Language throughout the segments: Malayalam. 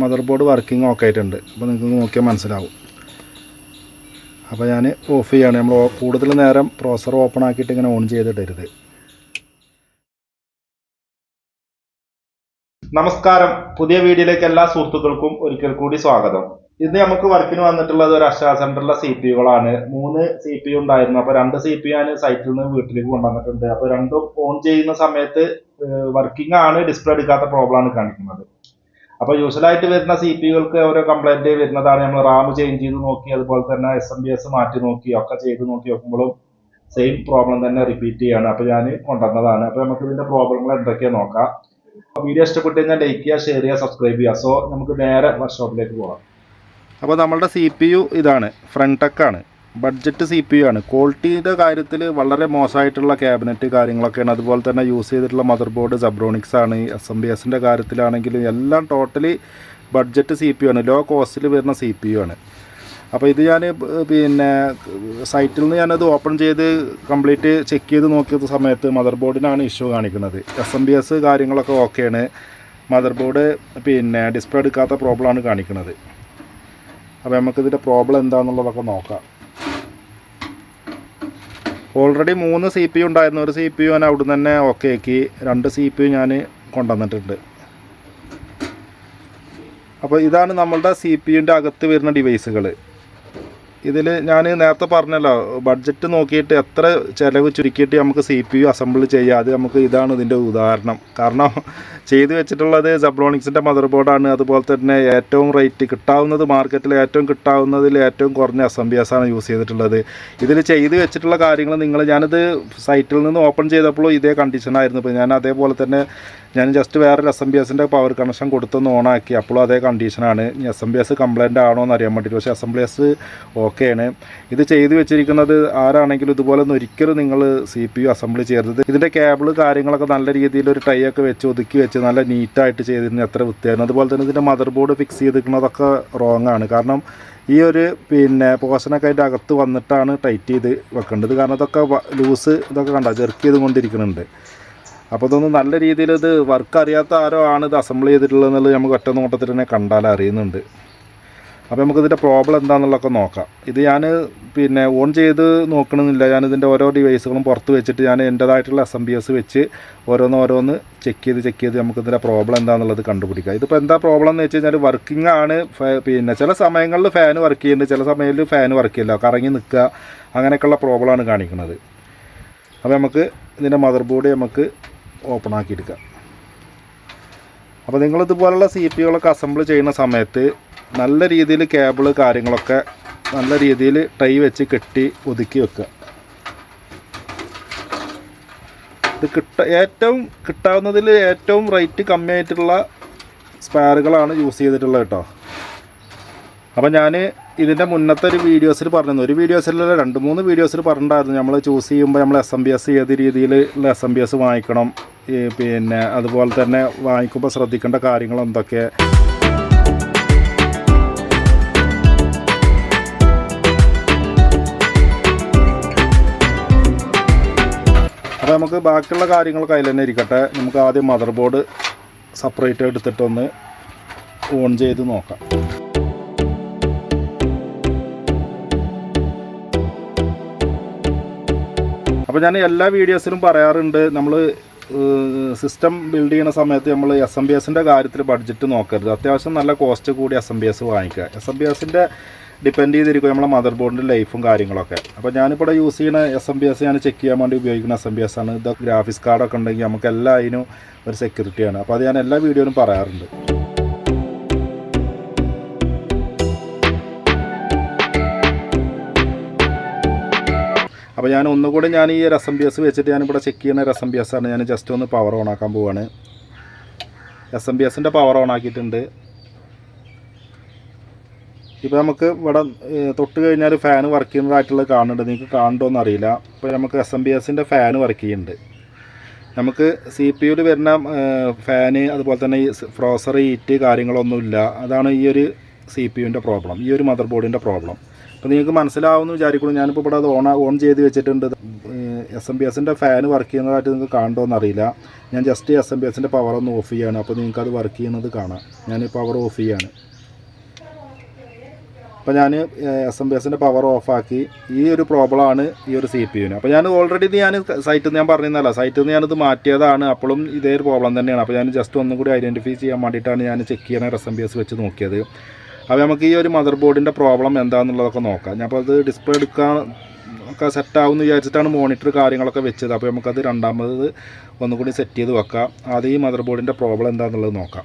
മദർ ബോർഡ് വർക്കിംഗ് ഓക്കെ ആയിട്ടുണ്ട്. അപ്പോൾ നിങ്ങൾക്ക് നോക്കിയാൽ മനസ്സിലാവും. അപ്പോൾ ഞാൻ ഓഫ് ചെയ്യാണ്. നമ്മൾ കൂടുതൽ നേരം പ്രോസർ ഓപ്പൺ ആക്കിയിട്ട് ഇങ്ങനെ ഓൺ ചെയ്തിടരുത് നമസ്കാരം. പുതിയ വീഡിയോയിലേക്ക് എല്ലാ സുഹൃത്തുക്കൾക്കും ഒരിക്കൽ കൂടി സ്വാഗതം. ഇന്ന് നമുക്ക് വർക്കിന് വന്നിട്ടുള്ളത് ഒരു അക്ഷയ സെന്ററിലെ സി പി യുകളാണ് മൂന്ന് സി പി യു ഉണ്ടായിരുന്നു. അപ്പോൾ രണ്ട് സി പി യു ഞാൻ സൈറ്റിൽ നിന്ന് വീട്ടിലേക്ക് കൊണ്ടുവന്നിട്ടുണ്ട്. അപ്പോൾ രണ്ടും ഓൺ ചെയ്യുന്ന സമയത്ത് വർക്കിംഗ് ആണ്. ഡിസ്പ്ലേ എടുക്കാത്ത പ്രോബ്ലം ആണ് കാണിക്കുന്നത്. അപ്പൊ യൂഷ്വലായിട്ട് വരുന്ന സി പി യുകൾക്ക് ഓരോ കംപ്ലൈന്റ് വരുന്നതാണ്. നമ്മൾ റാം ചേഞ്ച് ചെയ്ത് നോക്കി അതുപോലെ തന്നെ എസ് എം ബി എസ് മാറ്റി നോക്കി ഒക്കെ ചെയ്ത് നോക്കി നോക്കുമ്പോഴും സെയിം പ്രോബ്ലം തന്നെ റിപ്പീറ്റ് ചെയ്യാണ്. അപ്പോൾ ഞാൻ കൊണ്ടുവന്നതാണ്. അപ്പോൾ നമുക്ക് ഇതിന്റെ പ്രോബ്ലങ്ങൾ എന്തൊക്കെയാ നോക്കാം. വീഡിയോ ഇഷ്ടപ്പെട്ടു കഴിഞ്ഞാൽ ലൈക്ക് ചെയ്യുക ഷെയർ ചെയ്യുക സബ്സ്ക്രൈബ് ചെയ്യുക. സോ നമുക്ക് നേരെ വർക്ക്ഷോപ്പിലേക്ക് പോകാം. അപ്പോൾ നമ്മളുടെ സി പി യു ഇതാണ് ഫ്രണ്ട് ടെക്കാണ് ബഡ്ജറ്റ് സി പി യു ആണ്. ക്വാളിറ്റിയുടെ കാര്യത്തിൽ വളരെ മോശമായിട്ടുള്ള ക്യാബിനറ്റ് കാര്യങ്ങളൊക്കെയാണ്. അതുപോലെ തന്നെ യൂസ് ചെയ്തിട്ടുള്ള മദർ ബോർഡ് സബ്രോണിക്സ് ആണ്. എസ് എം ബി എസിന്റെ കാര്യത്തിലാണെങ്കിലും എല്ലാം totally budget C P U ആണ്. ലോ കോസ്റ്റിൽ വരുന്ന സി പി യു ആണ്. അപ്പോൾ ഇത് ഞാൻ പിന്നെ സൈറ്റിൽ നിന്ന് ഞാനത് ഓപ്പൺ ചെയ്ത് കംപ്ലീറ്റ് ചെക്ക് ചെയ്ത് നോക്കിയ സമയത്ത് മദർ ബോർഡിനാണ് ഇഷ്യൂ കാണിക്കുന്നത്. എസ് എം ബി എസ് കാര്യങ്ങളൊക്കെ ഓക്കെയാണ് മദർ ബോർഡ് പിന്നെ ഡിസ്പ്ലേ എടുക്കാത്ത പ്രോബ്ലമാണ് കാണിക്കുന്നത്. അപ്പോൾ നമുക്കിതിന്റെ പ്രോബ്ലം എന്താണെന്നുള്ളതൊക്കെ നോക്കാം. ഓൾറെഡി മൂന്ന് സി പി യു ഉണ്ടായിരുന്നു. ഒരു സി പി യു ഞാൻ അവിടെ തന്നെ ഓക്കെ ആക്കി. രണ്ട് സി പി യു ഞാൻ കൊണ്ടുവന്നിട്ടുണ്ട്. അപ്പോൾ ഇതാണ് നമ്മളുടെ സി പി യുന്റെ അകത്ത് വരുന്ന ഡിവൈസുകൾ ഇതിൽ ഞാൻ നേരത്തെ പറഞ്ഞല്ലോ ബഡ്ജറ്റ് നോക്കിയിട്ട് എത്ര ചിലവ് ചുരുക്കിയിട്ട് നമുക്ക് സി പി യു അസംബിൾ ചെയ്യാം. അത് നമുക്ക് ഇതാണ് ഇതിന്റെ ഉദാഹരണം. കാരണം ചെയ്തു വെച്ചിട്ടുള്ളത് സബ്ലോണിക്സിന്റെ മദർ ബോർഡാണ് അതുപോലെ തന്നെ ഏറ്റവും റേറ്റ് കിട്ടാവുന്നത് മാർക്കറ്റിൽ ഏറ്റവും കിട്ടാവുന്നതിൽ ഏറ്റവും കുറഞ്ഞ ആണ് യൂസ് ചെയ്തിട്ടുള്ളത്. ഇതിൽ ചെയ്ത് വെച്ചിട്ടുള്ള കാര്യങ്ങൾ നിങ്ങൾ ഞാനിത് സൈറ്റിൽ നിന്ന് ഓപ്പൺ ചെയ്തപ്പോഴും ഇതേ കണ്ടീഷനായിരുന്നു ഇപ്പോൾ ഞാൻ അതേപോലെ തന്നെ ഞാൻ ജസ്റ്റ് വേറൊരു എസ് എം ബി എസിന്റെ പവർ കണക്ഷൻ കൊടുത്തൊന്ന് ഓണാക്കി. അപ്പോഴും അതേ കണ്ടീഷനാണ് S M B S complaint ആണോ എന്ന് അറിയാൻ വേണ്ടിയിട്ട് പക്ഷേ എസ് എം ബി എസ് ഓക്കെയാണ് ഇത് ചെയ്തു വെച്ചിരിക്കുന്നത് ആരാണെങ്കിലും ഇതുപോലെ ഒന്നും ഒരിക്കലും നിങ്ങൾ സി പി യു അസംബ്ലി ചെയ്യരുത്. ഇതിന്റെ കേബിൾ കാര്യങ്ങളൊക്കെ നല്ല രീതിയിൽ ഒരു ടൈ ഒക്കെ വെച്ച് ഒതുക്കി വെച്ച് നല്ല നീറ്റായിട്ട് ചെയ്തിരുന്നു എത്ര വൃത്തിയായിരുന്നു. അതുപോലെ തന്നെ ഇതിന്റെ മദർ ബോർഡ് ഫിക്സ് ചെയ്തിരിക്കുന്നതൊക്കെ റോങ് ആണ്. കാരണം ഈ ഒരു പിന്നെ പോഷനൊക്കെ അതിന്റെ അകത്ത് വന്നിട്ടാണ് ടൈറ്റ് ചെയ്ത് വെക്കേണ്ടത്. കാരണം ഇതൊക്കെ ലൂസ് ഇതൊക്കെ കണ്ട? ജെർക്ക് ചെയ്ത് കൊണ്ടിരിക്കുന്നുണ്ട് അപ്പോൾ ഇതൊന്ന് നല്ല രീതിയിൽ ഇത് വർക്ക് അറിയാത്ത ആരോ ആണ് ഇത് അസംബിൾ ചെയ്തിട്ടുള്ളത് എന്നുള്ളത് നമുക്ക് ഒറ്റ നോട്ടത്തിൽ തന്നെ കണ്ടാൽ അറിയുന്നുണ്ട്. അപ്പോൾ നമുക്കിതിന്റെ പ്രോബ്ലം എന്താണെന്നുള്ളതൊക്കെ നോക്കാം. ഇത് ഞാൻ പിന്നെ ഓൺ ചെയ്ത് നോക്കണമെന്നില്ല ഞാനിതിന്റെ ഓരോ ഡിവൈസുകളും പുറത്ത് വെച്ചിട്ട് ഞാൻ എന്റേതായിട്ടുള്ള എസ് എം ബി എസ് വെച്ച് ഓരോന്ന് ഓരോന്ന് ചെക്ക് ചെയ്ത് ചെക്ക് ചെയ്ത് നമുക്കിതിന്റെ പ്രോബ്ലം എന്താണെന്നുള്ളത് കണ്ടുപിടിക്കാം. ഇതിപ്പോൾ എന്താ പ്രോബ്ലം എന്ന് വെച്ച് കഴിഞ്ഞാൽ വർക്കിംഗ് ആണ്. പിന്നെ ചില സമയങ്ങളിൽ ഫാൻ വർക്ക് ചെയ്യുന്നുണ്ട്. ചില സമയങ്ങളിൽ ഫാൻ വർക്ക് ചെയ്യില്ല. കറങ്ങി നിൽക്കുക അങ്ങനെയൊക്കെയുള്ള പ്രോബ്ലമാണ് കാണിക്കുന്നത്. അപ്പോൾ നമുക്ക് ഇതിന്റെ മദർ ബോർഡ് നമുക്ക് ഓപ്പൺ ആക്കി എടുക്കുക അപ്പോൾ നിങ്ങളിതുപോലുള്ള സി പി കളൊക്കെ അസംബിൾ ചെയ്യുന്ന സമയത്ത് നല്ല രീതിയിൽ കേബിൾ കാര്യങ്ങളൊക്കെ നല്ല രീതിയിൽ ടൈ വെച്ച് കെട്ടി ഒതുക്കി വെക്കുക. ഇത് കിട്ട ഏറ്റവും കിട്ടാവുന്നതിൽ ഏറ്റവും റേറ്റ് കമ്മിയായിട്ടുള്ള സ്പെയറുകളാണ് യൂസ് ചെയ്തിട്ടുള്ളത് കേട്ടോ. അപ്പോൾ ഞാൻ ഇതിന്റെ മുന്നത്തെ ഒരു വീഡിയോസിൽ പറഞ്ഞിരുന്നു. ഒരു വീഡിയോസിലല്ല രണ്ട് മൂന്ന് വീഡിയോസിൽ പറഞ്ഞിട്ടുണ്ടായിരുന്നു. നമ്മൾ ചൂസ് ചെയ്യുമ്പോൾ നമ്മൾ എസ് എം ബി എസ് ഏത് രീതിയിലുള്ള എസ് എം ബി എസ് വാങ്ങിക്കണം പിന്നെ അതുപോലെ തന്നെ വാങ്ങിക്കുമ്പോൾ ശ്രദ്ധിക്കേണ്ട കാര്യങ്ങൾ എന്തൊക്കെ? അപ്പോൾ നമുക്ക് ബാക്കിയുള്ള കാര്യങ്ങളൊക്കെ അതിൽ തന്നെ ഇരിക്കട്ടെ. നമുക്ക് ആദ്യം മദർ ബോർഡ് സെപ്പറേറ്റ് എടുത്തിട്ടൊന്ന് ഓൺ ചെയ്ത് നോക്കാം. അപ്പോൾ ഞാൻ എല്ലാ വീഡിയോസിലും പറയാറുണ്ട് നമ്മൾ സിസ്റ്റം ബിൽഡ് ചെയ്യുന്ന സമയത്ത് നമ്മൾ എസ് എം ബി എസിന്റെ കാര്യത്തിൽ ബഡ്ജറ്റ് നോക്കരുത്. അത്യാവശ്യം നല്ല കോസ്റ്റ് കൂടി എസ് എം ബി എസ് വാങ്ങിക്കുക. എസ് എം ബി എസിന്റെ ഡിപ്പെൻഡ് ചെയ്തിരിക്കും നമ്മളെ മദർ ബോർഡിന്റെ ലൈഫും കാര്യങ്ങളൊക്കെ. അപ്പോൾ ഞാനിപ്പോൾ യൂസ് ചെയ്യുന്ന എസ് എം ബി എസ് ഞാൻ ചെക്ക് ചെയ്യാൻ വേണ്ടി ഉപയോഗിക്കുന്ന എസ് എം ബി എസ് ആണ്. ഇത് ഗ്രാഫിക്സ് കാർഡൊക്കെ ഉണ്ടെങ്കിൽ നമുക്ക് എല്ലാ അതിനും ഒരു സെക്യൂരിറ്റിയാണ് അപ്പോൾ അത് ഞാൻ എല്ലാ വീഡിയോയിലും പറയാറുണ്ട്. അപ്പോൾ ഞാൻ ഒന്നുകൂടി ഞാൻ ഈ രസം ബി എസ് വെച്ചിട്ട് ഞാനിവിടെ ചെക്ക് ചെയ്യുന്ന രസം ബി എസ് ആണ്. ഞാൻ ജസ്റ്റ് ഒന്ന് പവർ ഓൺ ആക്കാൻ പോവാണ്. എസ് എം ബി എസിന്റെ പവർ ഓൺ ആക്കിയിട്ടുണ്ട്. ഇപ്പോൾ നമുക്ക് ഇവിടെ തൊട്ട് കഴിഞ്ഞാൽ ഫാൻ വർക്ക് ചെയ്യുന്നതായിട്ടുള്ളത് കാണുന്നുണ്ട്. നിങ്ങൾക്ക് കാണുന്നുണ്ടോ എന്ന് അറിയില്ല. ഇപ്പോൾ നമുക്ക് എസ് എം ബി എസിന്റെ ഫാൻ വർക്ക് ചെയ്യുന്നുണ്ട്. നമുക്ക് സി പി യുവിൽ വരുന്ന ഫാന് അതുപോലെ തന്നെ ഈ ഫ്രോസർ ഹീറ്റ് കാര്യങ്ങളൊന്നുമില്ല. അതാണ് ഈ ഒരു സി പി യുവിന്റെ പ്രോബ്ലം ഈ ഒരു മദർ ബോർഡിന്റെ പ്രോബ്ലം അപ്പോൾ നിങ്ങൾക്ക് മനസ്സിലാവുമെന്ന് വിചാരിക്കുന്നു. ഞാനിപ്പോൾ ഇവിടെ അത് ഓൺ ഓൺ ചെയ്ത് വെച്ചിട്ടുണ്ട്. എസ് എം ബി എസിന്റെ ഫാൻ വർക്ക് ചെയ്യുന്നതായിട്ട് നിങ്ങൾക്ക് കാണുമോയെന്ന് അറിയില്ല. ഞാൻ ജസ്റ്റ് എസ് എം ബി എസിന്റെ പവർ ഒന്ന് ഓഫ് ചെയ്യാണ്. അപ്പോൾ നിങ്ങൾക്ക് അത് വർക്ക് ചെയ്യുന്നത് കാണാം. ഞാൻ പവർ ഓഫ് ചെയ്യാണ്. അപ്പോൾ ഞാൻ എസ് എം ബി എസിന്റെ പവർ ഓഫാക്കി ഈ ഒരു പ്രോബ്ലമാണ് ഈ ഒരു സി പി യുവിന് അപ്പോൾ ഞാൻ ഓൾറെഡി ഞാൻ സൈറ്റിൽ നിന്ന് ഞാൻ പറഞ്ഞതല്ല സൈറ്റിൽ നിന്ന് ഞാനിത് മാറ്റിയതാണ്. അപ്പോഴും ഇതേ ഒരു പ്രോബ്ലം തന്നെയാണ്. അപ്പോൾ ഞാൻ ജസ്റ്റ് ഒന്നും കൂടി ഐഡന്റിഫൈ ചെയ്യാൻ വേണ്ടിയിട്ടാണ് ഞാൻ ചെക്ക് ചെയ്യണ എസ് എം ബി എസ് വെച്ച് നോക്കിയത്. അപ്പോൾ നമുക്ക് ഈ ഒരു മദർ ബോർഡിന്റെ പ്രോബ്ലം എന്താണെന്നുള്ളതൊക്കെ നോക്കാം. ഞാൻ അപ്പോൾ അത് ഡിസ്പ്ലേ എടുക്കാൻ ഒക്കെ സെറ്റാവും എന്ന് വിചാരിച്ചിട്ടാണ് മോണിറ്റർ കാര്യങ്ങളൊക്കെ വെച്ചത്. അപ്പോൾ നമുക്കത് രണ്ടാമത് ഒന്നുകൂടി സെറ്റ് ചെയ്ത് വെക്കാം. ആദ്യം ഈ മദർ ബോർഡിന്റെ പ്രോബ്ലം എന്താണെന്നുള്ളത് നോക്കാം.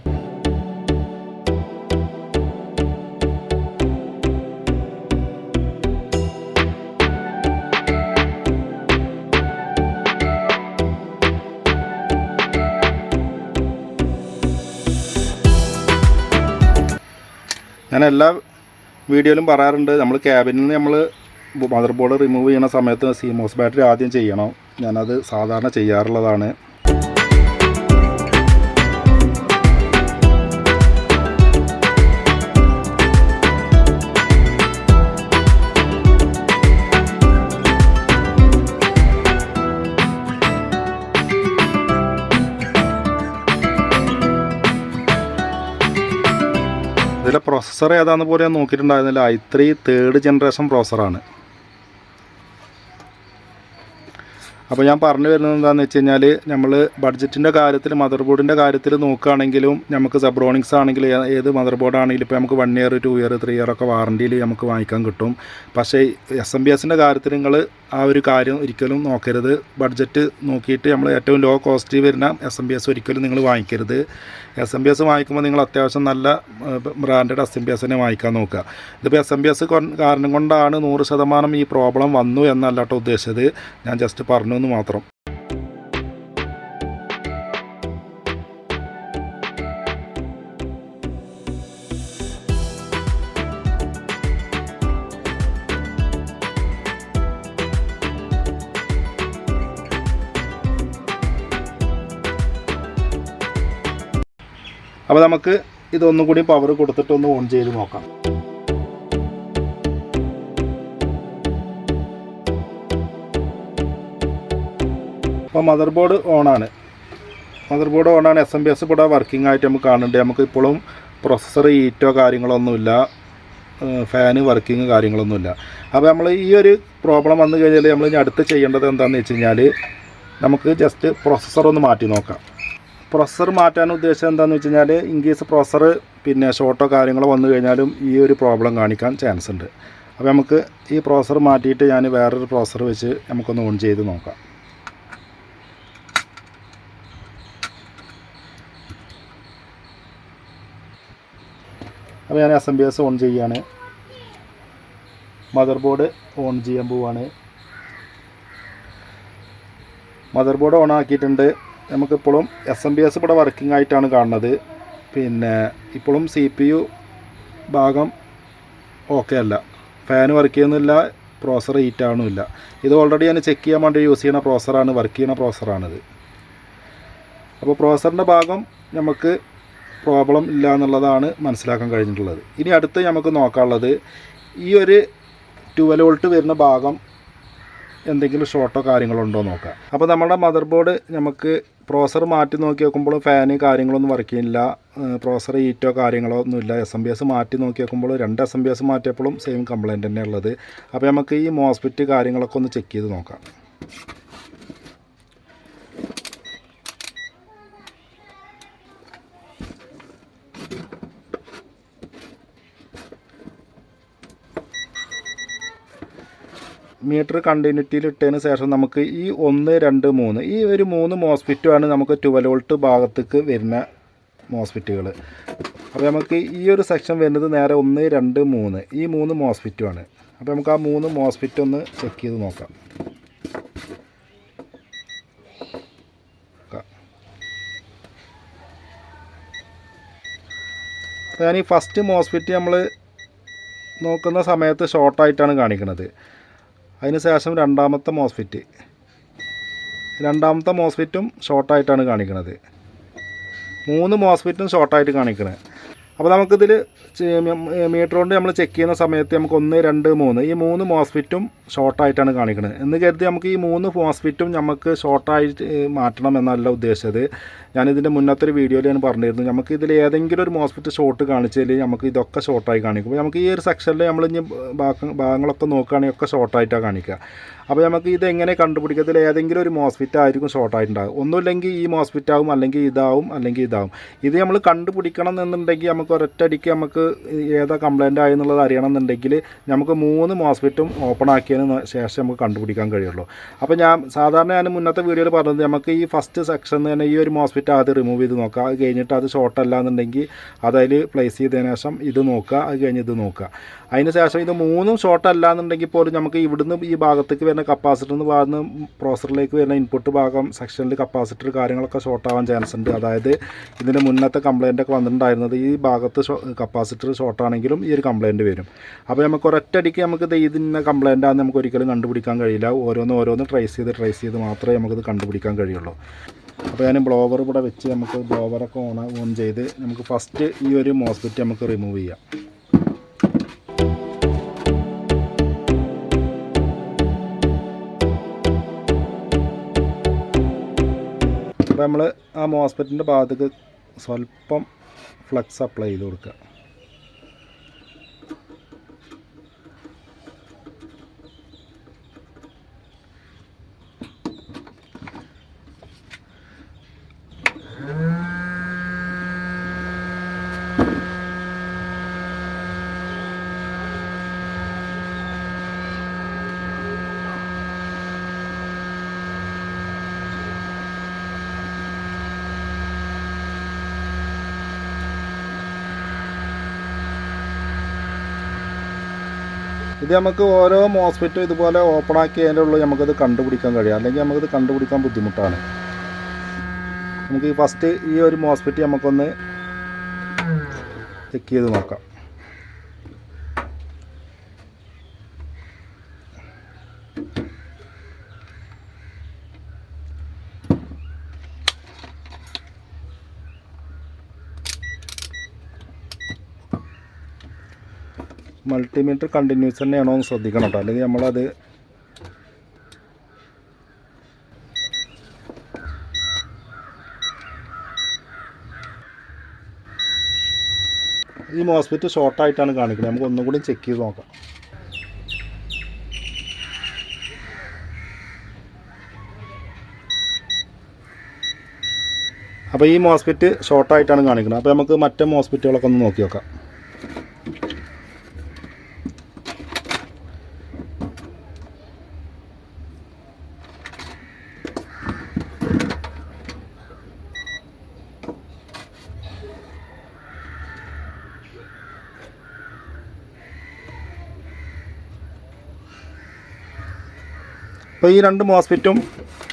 ഞാൻ എല്ലാ വീഡിയോയിലും പറയാറുണ്ട് നമ്മൾ ക്യാബിനിൽ നിന്ന് നമ്മൾ മദർ ബോർഡ് റിമൂവ് ചെയ്യുന്ന സമയത്ത് സിമോസ് ബാറ്ററി ആദ്യം ചെയ്യണം. ഞാനത് സാധാരണ ചെയ്യാറുള്ളതാണ്. പ്രൊസസ്സർ ഏതാന്ന് പോലെ ഞാൻ നോക്കിയിട്ടുണ്ടായിരുന്നില്ല. ഐ ത്രീ തേർഡ് ജനറേഷൻ പ്രോസറാണ് അപ്പോൾ ഞാൻ പറഞ്ഞു വരുന്നത് എന്താണെന്ന് വെച്ച് കഴിഞ്ഞാൽ നമ്മൾ ബഡ്ജറ്റിന്റെ കാര്യത്തിൽ മദർ ബോർഡിന്റെ കാര്യത്തിൽ നോക്കുകയാണെങ്കിലും നമുക്ക് സബ്രോണിക്സ് ആണെങ്കിൽ ഏ- ഏത് മദർ ബോർഡ് ആണെങ്കിലും ഇപ്പോൾ നമുക്ക് one year two year three year ഒക്കെ വാറണ്ടിയിൽ നമുക്ക് വാങ്ങിക്കാൻ കിട്ടും. പക്ഷേ എസ് എം ബി എസിന്റെ കാര്യത്തിൽ നിങ്ങൾ ആ ഒരു കാര്യം ഒരിക്കലും നോക്കരുത്. ബഡ്ജറ്റ് നോക്കിയിട്ട് നമ്മൾ ഏറ്റവും ലോ കോസ്റ്റ് വരുന്ന എസ് എം ബി എസ് ഒരിക്കലും നിങ്ങൾ വാങ്ങിക്കരുത്. എസ് എം ബി എസ് വാങ്ങിക്കുമ്പോൾ നിങ്ങൾ അത്യാവശ്യം നല്ല branded S M B S തന്നെ വാങ്ങിക്കാൻ നോക്കുക. ഇതിപ്പോൾ എസ് എം ബി എസ് കാരണം കൊണ്ടാണ് നൂറ് ശതമാനം ഈ പ്രോബ്ലം വന്നു എന്നല്ല കേട്ടോ ഉദ്ദേശിച്ചത്. ഞാൻ ജസ്റ്റ് പറഞ്ഞു എന്ന് മാത്രം. അപ്പോൾ നമുക്ക് ഇതൊന്നും കൂടി പവർ കൊടുത്തിട്ട് ഒന്ന് ഓൺ ചെയ്ത് നോക്കാം. അപ്പോൾ മദർ ബോർഡ് ഓണാണ് മദർ ബോർഡ് ഓണാണ് എസ് എം ബി എസ് ഇവിടെ വർക്കിംഗ് ആയിട്ട് നമുക്ക് കാണുന്നുണ്ട്. നമുക്ക് ഇപ്പോഴും പ്രൊസസ്സർ ഹീറ്റോ കാര്യങ്ങളൊന്നുമില്ല ഫാന് വർക്കിംഗ് കാര്യങ്ങളൊന്നുമില്ല അപ്പോൾ നമ്മൾ ഈ ഒരു പ്രോബ്ലം വന്നു കഴിഞ്ഞാൽ നമ്മൾ ഇനി അടുത്ത് ചെയ്യേണ്ടത് എന്താണെന്ന് വെച്ച് കഴിഞ്ഞാൽ നമുക്ക് ജസ്റ്റ് പ്രൊസസ്സർ ഒന്ന് മാറ്റി നോക്കാം. പ്രൊസസ്സർ മാറ്റാൻ ഉദ്ദേശം എന്താണെന്ന് വെച്ച് കഴിഞ്ഞാൽ ഇൻ കേസ് പ്രൊസസ്സർ പിന്നെ ഷോർട്ടോ കാര്യങ്ങളോ വന്നു കഴിഞ്ഞാലും ഈ ഒരു പ്രോബ്ലം കാണിക്കാൻ ചാൻസ് ഉണ്ട്. അപ്പോൾ നമുക്ക് ഈ പ്രോസർ മാറ്റിയിട്ട് ഞാൻ വേറൊരു പ്രോസർ വെച്ച് നമുക്കൊന്ന് ഓൺ ചെയ്ത് നോക്കാം. അപ്പോൾ ഞാൻ S M B S on ചെയ്യാണ്. മദർ ബോർഡ് ഓൺ ചെയ്യാൻ പോവാണ്. മദർ ബോർഡ് ഓൺ ആക്കിയിട്ടുണ്ട്. നമുക്കിപ്പോഴും എസ് എം ബി എസ് ഇവിടെ വർക്കിംഗ് ആയിട്ടാണ് കാണുന്നത്. പിന്നെ ഇപ്പോഴും സി പി യു ഭാഗം ഓക്കെ അല്ല. ഫാൻ വർക്ക് ചെയ്യുന്നില്ല പ്രോസർ ഹീറ്റ് ആവണമില്ല ഇത് ഓൾറെഡി ഞാൻ ചെക്ക് ചെയ്യാൻ വേണ്ടി യൂസ് ചെയ്യുന്ന പ്രോസറാണ് വർക്ക് ചെയ്യുന്ന പ്രോസറാണിത് അപ്പോൾ പ്രോസറിന്റെ ഭാഗം നമുക്ക് പ്രോബ്ലം ഇല്ല എന്നുള്ളതാണ് മനസ്സിലാക്കാൻ കഴിഞ്ഞിട്ടുള്ളത്. ഇനി അടുത്ത് നമുക്ക് നോക്കാനുള്ളത് ഈ ഒരു ട്വൽവ് വോൾട്ട് വരുന്ന ഭാഗം എന്തെങ്കിലും ഷോർട്ടോ കാര്യങ്ങളോ ഉണ്ടോ നോക്കാം. അപ്പോൾ നമ്മുടെ മദർ ബോർഡ് നമുക്ക് പ്രോസർ മാറ്റി നോക്കി നോക്കുമ്പോൾ ഫാന് കാര്യങ്ങളൊന്നും വർക്ക് ചെയ്യുന്നില്ല. പ്രോസർ ഈറ്റോ കാര്യങ്ങളോ ഒന്നുമില്ല എസ് എം ബി എസ് മാറ്റി നോക്കി നോക്കുമ്പോൾ രണ്ട് എസ് എം ബി എസ് മാറ്റിയപ്പോഴും സെയിം കംപ്ലയിന്റ് തന്നെ ഉള്ളത്. അപ്പോൾ നമുക്ക് ഈ മോസ്പിറ്റ് കാര്യങ്ങളൊക്കെ ഒന്ന് ചെക്ക് ചെയ്ത് നോക്കാം. മീറ്റർ കണ്ടിന്യൂറ്റിയിൽ ഇട്ടതിന് ശേഷം നമുക്ക് ഈ ഒന്ന് രണ്ട് മൂന്ന് ഈ ഒരു മൂന്ന് മോസ്ഫിറ്റുമാണ് നമുക്ക് ട്വൽവ് വോൾട്ട് ഭാഗത്തേക്ക് വരുന്ന മോസ്ഫിറ്റുകൾ അപ്പോൾ നമുക്ക് ഈ ഒരു സെക്ഷൻ വരുന്നത് നേരെ ഒന്ന് രണ്ട് മൂന്ന് ഈ മൂന്ന് മോസ്ഫിറ്റുമാണ് അപ്പോൾ നമുക്ക് ആ മൂന്ന് മോസ്ഫിറ്റ് ഒന്ന് ചെക്ക് ചെയ്ത് നോക്കാം. ഞാൻ ഈ ഫസ്റ്റ് മോസ്ഫിറ്റ് നമ്മൾ നോക്കുന്ന സമയത്ത് ഷോർട്ടായിട്ടാണ് കാണിക്കുന്നത് അതിന് ശേഷം രണ്ടാമത്തെ മോസ്ഫിറ്റ് രണ്ടാമത്തെ മോസ്ഫിറ്റും ഷോർട്ടായിട്ടാണ് കാണിക്കുന്നത് മൂന്ന് മോസ്ഫിറ്റും ഷോർട്ടായിട്ട് കാണിക്കുന്നത് അപ്പോൾ നമുക്കിതിൽ മീറ്റർ കൊണ്ട് നമ്മൾ ചെക്ക് ചെയ്യുന്ന സമയത്ത് നമുക്ക് ഒന്ന് രണ്ട് മൂന്ന്. ഈ മൂന്ന് മോസ്ഫിറ്റും ഷോർട്ടായിട്ടാണ് കാണിക്കുന്നത് എന്ന് കരുതി നമുക്ക് ഈ മൂന്ന് മോസ്ഫിറ്റും നമുക്ക് ഷോർട്ടായിട്ട് മാറ്റണം എന്നല്ല ഉദ്ദേശിച്ചത്. ഞാനിതിന്റെ മുന്നത്തെ ഒരു വീഡിയോയിൽ ഞാൻ പറഞ്ഞിരുന്നു നമുക്ക് ഇതിൽ ഏതെങ്കിലും ഒരു മോസ്പിറ്റൽ ഷോർട്ട് കാണിച്ചാൽ നമുക്ക് ഇതൊക്കെ ഷോർട്ടായി കാണിക്കും. അപ്പോൾ നമുക്ക് ഈ ഒരു സെക്ഷനിൽ നമ്മൾ ഇനി ഭാഗ- ഭാഗങ്ങളൊക്കെ നോക്കുകയാണെങ്കിൽ ഒക്കെ ഷോർട്ടായിട്ടാണ് കാണിക്കുക. അപ്പോൾ നമുക്ക് ഇത് എങ്ങനെ കണ്ടുപിടിക്കുക? ഇതിൽ ഏതെങ്കിലും ഒരു മോസ്പിറ്റ് ആയിരിക്കും ഷോർട്ടായിട്ടുണ്ടാകും ഒന്നുമില്ലെങ്കിൽ ഈ മോസ്പിറ്റ് ആവും അല്ലെങ്കിൽ ഇതാവും അല്ലെങ്കിൽ ഇതാവും. ഇത് നമ്മൾ കണ്ടുപിടിക്കണം എന്നുണ്ടെങ്കിൽ നമുക്ക് ഒരൊറ്റടിക്ക് നമുക്ക് ഏതാ കംപ്ലൈന്റ് ആയെന്നുള്ളത് അറിയണം എന്നുണ്ടെങ്കിൽ നമുക്ക് മൂന്ന് മോസ്പിറ്റും ഓപ്പൺ ആക്കിയതിന് ശേഷം നമുക്ക് കണ്ടുപിടിക്കാൻ കഴിയുള്ളൂ. അപ്പോൾ ഞാൻ സാധാരണ ഞാൻ മുന്നത്തെ വീഡിയോയിൽ പറഞ്ഞത് നമുക്ക് ഈ ഫസ്റ്റ് സെക്ഷൻ തന്നെ ഈ ഒരു മോസ്ഫിറ്റ് അത് റിമൂവ് ചെയ്ത് നോക്കുക. അത് കഴിഞ്ഞിട്ട് അത് ഷോർട്ട് അല്ല എന്നുണ്ടെങ്കിൽ പ്ലേസ് ചെയ്തതിന് ശേഷം ഇത് നോക്കുക. അത് കഴിഞ്ഞ് ഇത് നോക്കുക. അതിന് ശേഷം ഇത് മൂന്നും ഷോർട്ട് അല്ല എന്നുണ്ടെങ്കിൽ പോലും നമുക്ക് ഇവിടുന്ന് ഈ ഭാഗത്തേക്ക് വരുന്ന കപ്പാസിറ്റർ എന്ന് ഭാഗത്ത് പ്രോസറിലേക്ക് വരുന്ന ഇൻപുട്ട് ഭാഗം സെക്ഷനിൽ കപ്പാസിറ്റർ കാര്യങ്ങളൊക്കെ ഷോർട്ട് ആവാൻ ചാൻസ് ഉണ്ട്. അതായത് ഇതിന്റെ മുന്നത്തെ കംപ്ലയിന്റ് ഒക്കെ വന്നിട്ടുണ്ടായിരുന്നത് ഈ ഭാഗത്ത് കപ്പാസിറ്റർ ഷോർട്ട് ആണെങ്കിലും ഈ ഒരു കംപ്ലയിന്റ് വരും. അപ്പോൾ നമുക്ക് ഒരൊറ്റടിക്ക് നമുക്ക് ഇത് കംപ്ലയിന്റ് ആണെന്ന് നമുക്ക് ഒരിക്കലും കണ്ടുപിടിക്കാൻ കഴിയില്ല. ഓരോന്ന് ഓരോന്ന് ട്രേസ് ചെയ്ത് ട്രേസ് ചെയ്ത് മാത്രമേ നമുക്കിത് കണ്ടുപിടിക്കാൻ കഴിയുള്ളൂ. അപ്പോൾ ഞാൻ ബ്ലോവർ ഇവിടെ വെച്ച് നമുക്ക് ബ്ലോവറൊക്കെ ഓൺ ഓൺ ചെയ്ത് നമുക്ക് ഫസ്റ്റ് ഈ ഒരു മോസ്പിറ്റ് നമുക്ക് റിമൂവ് ചെയ്യാം. അപ്പോൾ നമ്മൾ ആ മോസ്പിറ്റിന്റെ ഭാഗത്തേക്ക് സ്വല്പം ഫ്ലക്സ് അപ്ലൈ ചെയ്ത് കൊടുക്കുക. ഇത് നമുക്ക് ഓരോ മോസ്ഫെറ്റും ഇതുപോലെ ഓപ്പൺ ആക്കി അതിന്റെ ഉള്ളിൽ നമുക്കത് കണ്ടുപിടിക്കാൻ കഴിയും. അല്ലെങ്കിൽ നമുക്കത് കണ്ടുപിടിക്കാൻ ബുദ്ധിമുട്ടാണ്. നമുക്ക് ഈ ഫസ്റ്റ് ഈ ഒരു മോസ്ഫെറ്റ് നമുക്കൊന്ന് ചെക്ക് ചെയ്ത് നോക്കാം. മൾട്ടിമീറ്റർ കണ്ടിന്യൂസ് തന്നെയാണോ എന്ന് ശ്രദ്ധിക്കണം കേട്ടോ. അല്ലെങ്കിൽ നമ്മളത് ഈ മോസ്പിറ്റ് ഷോർട്ടായിട്ടാണ് കാണിക്കുന്നത്. നമുക്ക് ഒന്നും കൂടി ചെക്ക് ചെയ്ത് നോക്കാം. അപ്പോൾ ഈ മോസ്പിറ്റ് ഷോർട്ടായിട്ടാണ് കാണിക്കുന്നത്. അപ്പോൾ നമുക്ക് മറ്റേ മോസ്പിറ്റുകളൊക്കെ ഒന്ന് നോക്കി നോക്കാം. അപ്പോൾ ഈ രണ്ട് മോസ്ഫിറ്റും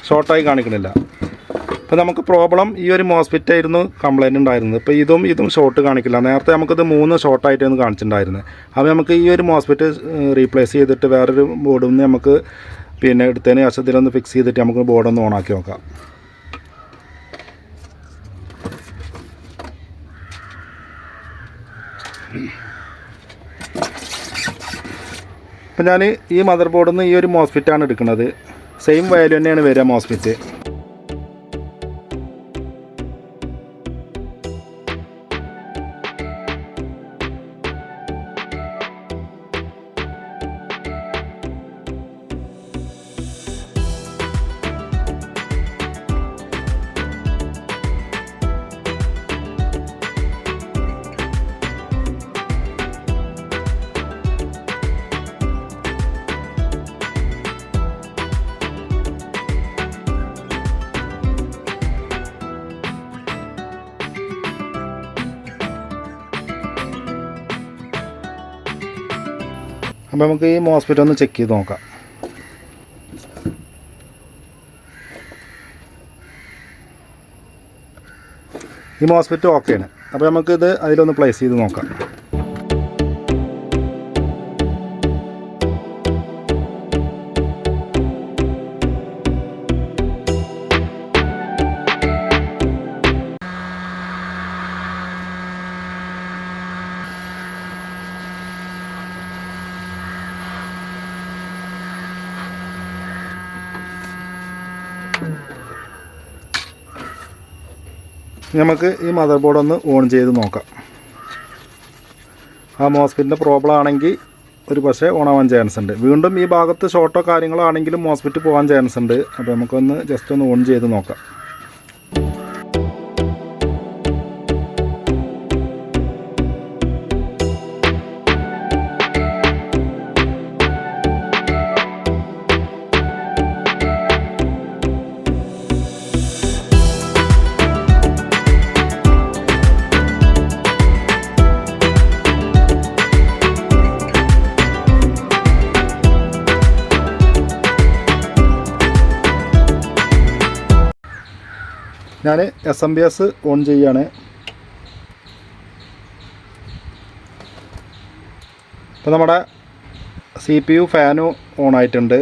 ഷോർട്ടായി കാണിക്കണില്ല. അപ്പോൾ നമുക്ക് പ്രോബ്ലം ഈ ഒരു മോസ്ഫിറ്റ് ആയിരുന്നു കംപ്ലൈന്റ് ഉണ്ടായിരുന്നത്. ഇപ്പോൾ ഇതും ഇതും ഷോർട്ട് കാണിക്കില്ല. നേരത്തെ നമുക്കിത് മൂന്ന് ഷോർട്ടായിട്ടായിരുന്നു കാണിച്ചിട്ടുണ്ടായിരുന്നത് അപ്പോൾ നമുക്ക് ഈ ഒരു മോസ്ഫിറ്റ് റീപ്ലേസ് ചെയ്തിട്ട് വേറൊരു ബോർഡിൽ നിന്ന് നമുക്ക് പിന്നെ എടുത്തതിന് ശേഷം ഇതിലൊന്ന് ഫിക്സ് ചെയ്തിട്ട് നമുക്ക് ബോർഡൊന്ന് ഓണാക്കി നോക്കാം. ഇപ്പം ഞാൻ ഈ മദർ ബോർഡിൽ നിന്ന് ഈ ഒരു മോസ്ഫിറ്റാണ് എടുക്കുന്നത്. സെയിം വാല്യൂ തന്നെയാണ് വരിക മോസ്ഫിറ്റ് അപ്പോൾ നമുക്ക് ഈ മോസ്ഫിറ്റ് ഒന്ന് ചെക്ക് ചെയ്ത് നോക്കാം. ഈ മോസ്ഫിറ്റ് ഓക്കെയാണ്. അപ്പോൾ നമുക്കിത് അതിലൊന്ന് പ്ലേസ് ചെയ്ത് നോക്കാം. നമുക്ക് ഈ മദർ ബോർഡ് ഒന്ന് ഓൺ ചെയ്ത് നോക്കാം. ആ മോസ്ഫിറ്റിന്റെ പ്രോബ്ലം ആണെങ്കിൽ ഒരു പക്ഷേ ഓൺ ആവാൻ ചാൻസ് ഉണ്ട്. വീണ്ടും ഈ ഭാഗത്ത് ഷോർട്ടോ കാര്യങ്ങളോ ആണെങ്കിലും മോസ്ഫിറ്റ് പോകാൻ ചാൻസ് ഉണ്ട്. അപ്പോൾ നമുക്കൊന്ന് ജസ്റ്റ് ഒന്ന് ഓൺ ചെയ്ത് നോക്കാം. ഞാൻ S M B S on ചെയ്യാണ്. ഇപ്പം നമ്മുടെ സി പി യു ഫാനും ഓൺ ആയിട്ടുണ്ട്.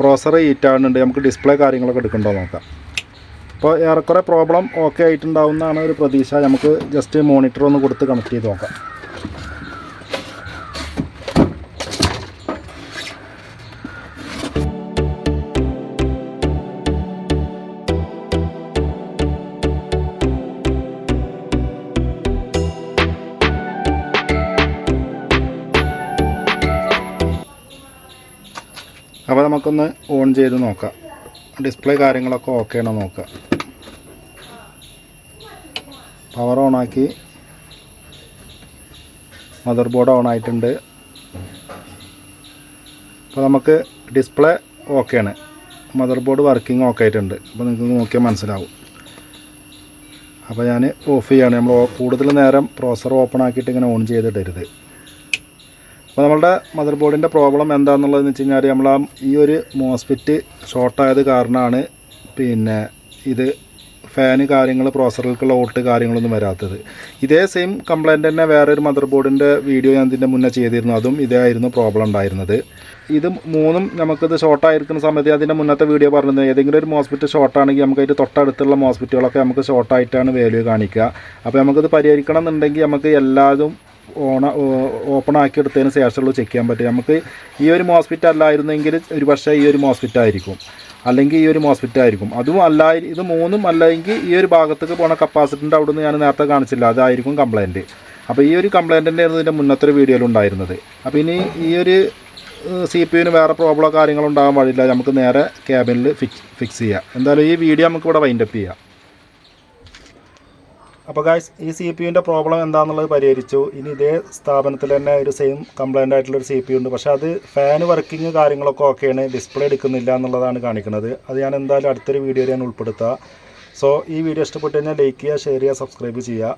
പ്രോസർ ആകുന്നുണ്ട് നമുക്ക് ഡിസ്പ്ലേ കാര്യങ്ങളൊക്കെ എടുക്കണ്ടോ നോക്കാം. അപ്പോൾ ഏറെക്കുറെ പ്രോബ്ലം ഓക്കെ ആയിട്ടുണ്ടാവുന്നതാണ് ഒരു പ്രതീക്ഷ. നമുക്ക് ജസ്റ്റ് മോണിറ്റർ ഒന്ന് കൊടുത്ത് കണക്ട് ചെയ്ത് നോക്കാം. നമുക്കൊന്ന് ഓൺ ചെയ്ത് നോക്കാം. ഡിസ്പ്ലേ കാര്യങ്ങളൊക്കെ ഓക്കെ ആണോ നോക്കാം. പവർ ഓണാക്കി മദർ ബോർഡ് ഓൺ ആയിട്ടുണ്ട്. അപ്പോൾ നമുക്ക് ഡിസ്പ്ലേ ഓക്കെയാണ് മദർ ബോർഡ് വർക്കിംഗ് ഓക്കെ ആയിട്ടുണ്ട്. അപ്പോൾ നിങ്ങൾക്ക് നോക്കിയാൽ മനസ്സിലാവും. അപ്പോൾ ഞാൻ ഓഫ് ചെയ്യാണ്. നമ്മൾ കൂടുതൽ നേരം പ്രോസർ ഓപ്പൺ ആക്കിയിട്ട് ഇങ്ങനെ ഓൺ ചെയ്തിടരുത് അപ്പോൾ നമ്മളുടെ മദർ ബോർഡിന്റെ പ്രോബ്ലം എന്താണെന്നുള്ളതെന്ന് വെച്ച് കഴിഞ്ഞാൽ നമ്മൾ ആ ഈ ഒരു മോസ്ഫിറ്റ് ഷോർട്ടായത് കാരണമാണ് പിന്നെ ഇത് ഫാന് കാര്യങ്ങൾ പ്രോസറിലേക്കുള്ള ഓട്ട് കാര്യങ്ങളൊന്നും വരാത്തത്. ഇതേ സെയിം കംപ്ലൈന്റ് തന്നെ വേറെ ഒരു മദർ ബോർഡിന്റെ വീഡിയോ ഞാൻ ഇതിന്റെ മുന്നേ ചെയ്തിരുന്നു. അതും ഇതേ ആയിരുന്നു പ്രോബ്ലം ഉണ്ടായിരുന്നത്. ഇത് മൂന്നും നമുക്കിത് ഷോർട്ടായിരിക്കുന്ന സമയത്ത് അതിന്റെ മുന്നത്തെ വീഡിയോ പറഞ്ഞത് ഏതെങ്കിലും ഒരു മോസ്ഫിറ്റ് ഷോർട്ടാണെങ്കിൽ നമുക്ക് അതിന്റെ തൊട്ടടുത്തുള്ള മോസ്ഫിറ്റുകളൊക്കെ നമുക്ക് ഷോർട്ടായിട്ടാണ് വാല്യൂ കാണിക്കുക. അപ്പോൾ നമുക്കിത് പരിഹരിക്കണം എന്നുണ്ടെങ്കിൽ നമുക്ക് എല്ലാതും ഓണ ഓപ്പൺ ആക്കി എടുത്തതിന് ശേഷമുള്ളൂ ചെക്ക് ചെയ്യാൻ പറ്റും. നമുക്ക് ഈ ഒരു മോസ്ഫിറ്റ് അല്ലായിരുന്നെങ്കിൽ ഒരു പക്ഷേ ഈ ഒരു മോസ്ഫിറ്റ് ആയിരിക്കും. അല്ലെങ്കിൽ ഈ ഒരു മോസ്ഫിറ്റ് ആയിരിക്കും. അതും അല്ല ഇത് മൂന്നും അല്ലെങ്കിൽ ഈ ഒരു ഭാഗത്തേക്ക് പോണ കപ്പാസിറ്ററിന്റെ അവിടുന്ന് ഞാൻ നേരത്തെ കാണിച്ചില്ല. അതായിരിക്കും കംപ്ലയിന്റ് അപ്പോൾ ഈ ഒരു കംപ്ലയിന്റിന്റെ ആയിരുന്നു ഇതിന്റെ മുന്നത്തെ വീഡിയോയിൽ ഉണ്ടായിരുന്നത്. അപ്പോൾ ഇനി ഈ ഒരു സി പി യുവിന് വേറെ പ്രോബ്ലമോ കാര്യങ്ങളോ ഉണ്ടാകാൻ പാടില്ല. നമുക്ക് നേരെ ക്യാബിനിൽ ഫിക്സ് ഫിക്സ് ചെയ്യാം. എന്തായാലും ഈ വീഡിയോ നമുക്ക് ഇവിടെ വൈൻഡപ്പ് ചെയ്യാം. അപ്പോൾ ഗായ്സ് ഈ സി പി യുവിന്റെ പ്രോബ്ലം എന്താണെന്നുള്ളത് പരിഹരിച്ചു. ഇനി ഇതേ സ്ഥാപനത്തിൽ തന്നെ ഒരു സെയിം കംപ്ലൈന്റ് ആയിട്ടുള്ള ഒരു സി പി ഉണ്ട്. പക്ഷേ അത് ഫാൻ വർക്കിംഗ് കാര്യങ്ങളൊക്കെ ഓക്കെയാണ് ഡിസ്പ്ലേ എടുക്കുന്നില്ല എന്നുള്ളതാണ് കാണിക്കുന്നത്. അത് ഞാൻ എന്തായാലും അടുത്തൊരു വീഡിയോയിൽ ഞാൻ ഉൾപ്പെടുത്തുക സോ ഈ വീഡിയോ ഇഷ്ടപ്പെട്ട് കഴിഞ്ഞാൽ ലൈക്ക് ചെയ്യുക ഷെയർ ചെയ്യുക സബ്സ്ക്രൈബ് ചെയ്യുക.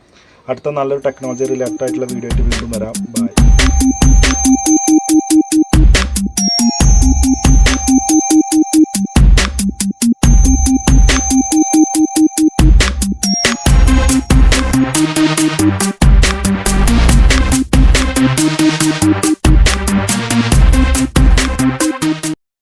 അടുത്ത നല്ലൊരു ടെക്നോളജി റിലേറ്റഡ് ആയിട്ടുള്ള വീഡിയോ ആയിട്ട് വീണ്ടും വരാം. ബൈ